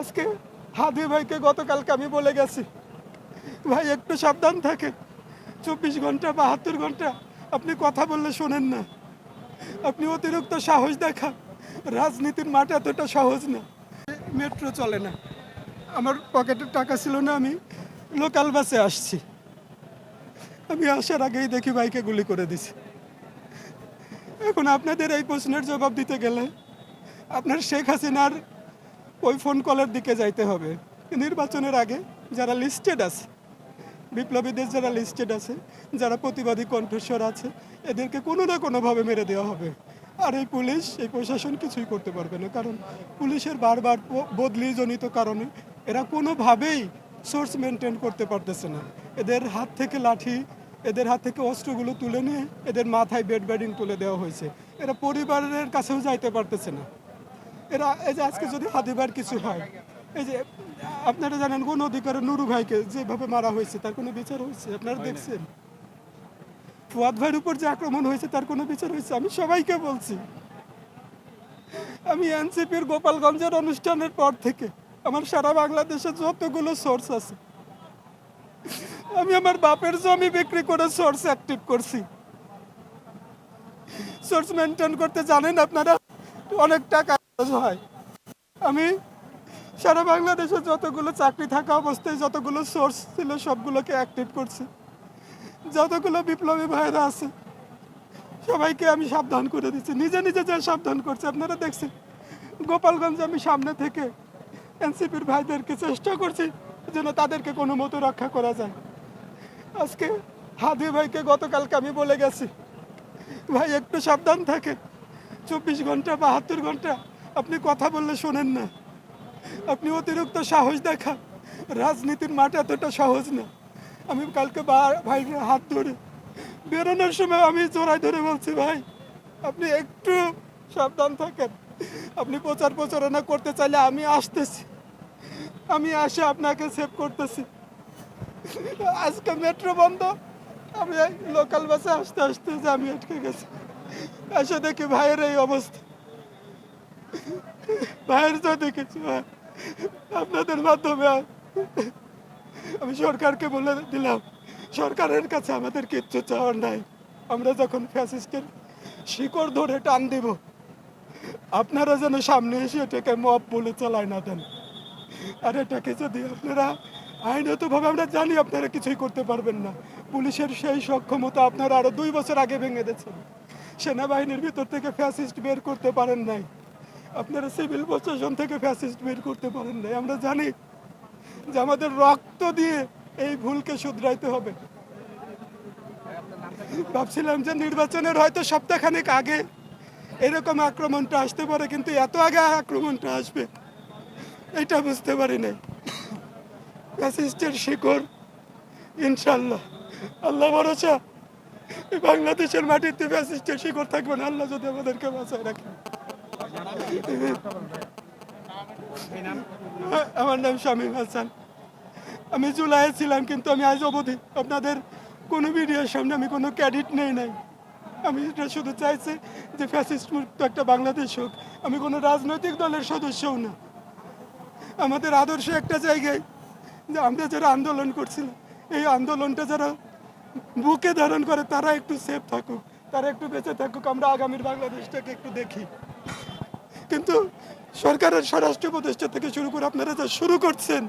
আজকে হাদি ভাইকে গতকালকে আমি বলে গেছি, ভাই, একটু সাবধান থাকে চব্বিশ ঘণ্টা, বাহাত্তর ঘণ্টা আপনি কথা বললে শোনেন না। আপনি অতিরিক্ত সাহস দেখা রাজনীতির মাঠ এতটা সহজ না। মেট্রো চলে না। আমার পকেটের টাকা ছিল না, আমি লোকাল বাসে আসছি। আমি আসার আগেই দেখি ভাইকে গুলি করে দিছি। এখন আপনাদের এই প্রশ্নের জবাব দিতে গেলে আপনার শেখ হাসিনার ওই ফোন কলের দিকে যাইতে হবে। নির্বাচনের আগে যারা লিস্টেড আছে, বিপ্লবীদের যারা লিস্টেড আছে, যারা প্রতিবাদী কণ্ঠস্বর আছে, এদেরকে কোনো না কোনোভাবে মেরে দেওয়া হবে। আর এই পুলিশ, এই প্রশাসন কিছুই করতে পারবে না। কারণ পুলিশের বারবার বদলিজনিত কারণে এরা কোনোভাবেই সোর্স মেনটেন করতে পারতেছে না। এদের হাত থেকে লাঠি, এদের হাত থেকে অস্ত্রগুলো তুলে নিয়ে এদের মাথায় বেড ব্যাডিং তুলে দেওয়া হয়েছে। এরা পরিবারের কাছেও যাইতে পারতেছে না। এরা এই যে আজকে যদি হাদিবার কিছু হয় এই যে আপনারা জানেন কোন অধিকারে নুরু ভাইকে যেভাবে মারা হয়েছে তার কোনো বিচার হয়েছে? আপনারা দেখছেন? ফুয়াদ ভাইয়ের উপর যে আক্রমণ হয়েছে তার কোনো বিচার হয়েছে? আমি সবাইকে বলছি আমি এনসিপির গোপালগঞ্জের অনুষ্ঠানের পর থেকে আমার সারা বাংলাদেশে যতগুলো সোর্স আছে আমি আমার বাপের জমি বিক্রি করে সোর্স অ্যাক্টিভ করছি। সোর্স মেনটেন করতে জানেন আপনারা? অনেক টাকা হয়। আমি সারা বাংলাদেশে যতগুলো চাকরি থাকা অবস্থায় যতগুলো সোর্স ছিল, সবগুলোকে অ্যাক্টিভ করছি। যতগুলো বিপ্লবী ভাইরা আছে, সবাইকে আমি সাবধান করে দিচ্ছি। নিজে নিজে যা সাবধান করছে, আপনারা দেখছেন, গোপালগঞ্জে আমি সামনে থেকে এনসিপির ভাইদেরকে চেষ্টা করছি যেন তাদেরকে কোনো মতো রক্ষা করা যায়। আজকে হাদি ভাইকে গতকালকে আমি বলে গেছি, ভাই, একটু সাবধান থাকে। চব্বিশ ঘণ্টা, বাহাত্তর ঘণ্টা আপনি কথা বললে শোনেন না। আপনি অতিরিক্ত সাহস দেখা। রাজনীতির মাঠ এতটা সহজ না। আমি কালকে ভাইয়ের হাত ধরে বেরোনোর সময় আমি জোড়ায় ধরে বলছি, ভাই, আপনি একটু সাবধান থাকেন। আপনি প্রচার প্রচারণা করতে চাইলে আমি আসতেছি। আমি আসে আপনাকে সেভ করতেছি। আজকে মেট্রো বন্ধ। আমি লোকাল বাসে আসতে আসতে যে আমি আটকে গেছি। এসে দেখি ভাইয়ের এই অবস্থা। ভাইয়ের যদি হয় আপনাদের মাধ্যমে আমি সরকারকে বলে দিলাম, সরকারের কাছে আমাদের কিচ্ছু চাওয়ার নাই। আমরা যখন ফ্যাসিস্টের শিকড় ধরে টান দিব, আপনারা যেন সামনে এসে এটাকে মপ বলে চালায় না দেন। আর এটাকে যদি আপনারা আইনতভাবে আমরা জানি, আপনারা কিছুই করতে পারবেন না। পুলিশের সেই সক্ষমতা আপনারা আরও দুই বছর আগে ভেঙে দিয়েছেন। সেনাবাহিনীর ভিতর থেকে ফ্যাসিস্ট বের করতে পারেন নাই। আপনারা সিভিল প্রশাসন থেকে ফ্যাসিস্ট বের করতে পারেন নাই। আমরা জানি যে আমাদের রক্ত দিয়ে এই ভুলকে শুধরাইতে হবে। ভাবছিলাম যে নির্বাচনের হয়তো সপ্তাহখানেক আগে এরকম আক্রমণটা আসতে পারে, কিন্তু এত আগে আক্রমণটা আসবে, এটা বুঝতে পারি নাই। ফ্যাসিস্টের শিকড়, ইনশাল্লাহ। আল্লাহ ভরসা বাংলাদেশের মাটিতে ফ্যাসিস্টের শিকড় থাকবে না। আল্লাহ যদি আমাদেরকে বাঁচায় রাখে। আমার নাম শামীম হাসান। আমি জুলাইয়ে ছিলাম, কিন্তু আমি আজ অবধি আপনাদের কোনো ভিডিওর সামনে আমি কোনো ক্যাডিট নেই নাই। আমি এটা শুধু চাইছি যে ফ্যাসিস্ট মুক্ত একটা বাংলাদেশ হোক। আমি কোনো রাজনৈতিক দলের সদস্যও না। আমাদের আদর্শ একটা জায়গায় যে আমরা যারা আন্দোলন করছিলাম, এই আন্দোলনটা যারা বুকে ধারণ করে, তারা একটু সেফ থাকুক, তারা একটু বেঁচে থাকুক। আমরা আগামীর বাংলাদেশটাকে একটু দেখি। কিন্তু সরকারের স্বরাষ্ট্র উপদেষ্টা থেকে শুরু করে আপনারা যা শুরু করছেন